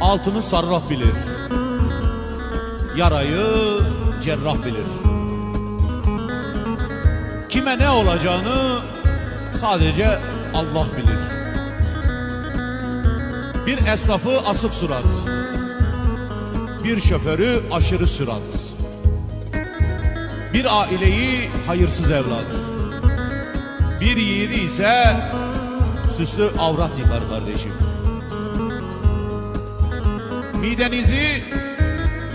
Altını sarraf bilir. Yarayı cerrah bilir. Kime ne olacağını sadece Allah bilir. Bir esnafı asık surat. Bir şoförü aşırı sürat. Bir aileyi hayırsız evlat. Bir yiğidi ise süslü avrat yıkar kardeşim. Midenizi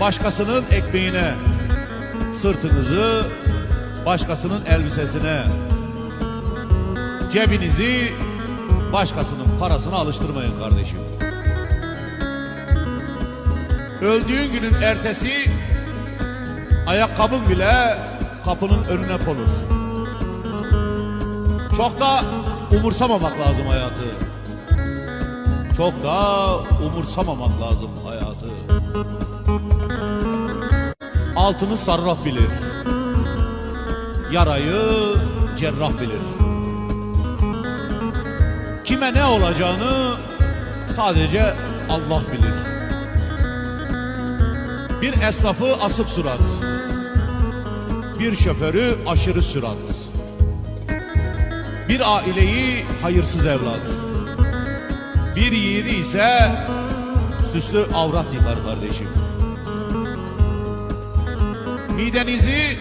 başkasının ekmeğine, sırtınızı başkasının elbisesine, cebinizi başkasının parasına alıştırmayın kardeşim. Öldüğün günün ertesi ayakkabın bile kapının önüne konur. Çok da umursamamak lazım hayatı. Çok da umursamamak lazım hayatı. Altını sarraf bilir. Yarayı cerrah bilir. Kime ne olacağını sadece Allah bilir. Bir esnafı asık surat. Bir şoförü aşırı sürat. Bir aileyi hayırsız evlat. Bir yiğidi ise süslü avrat yıkar kardeşim. Midenizi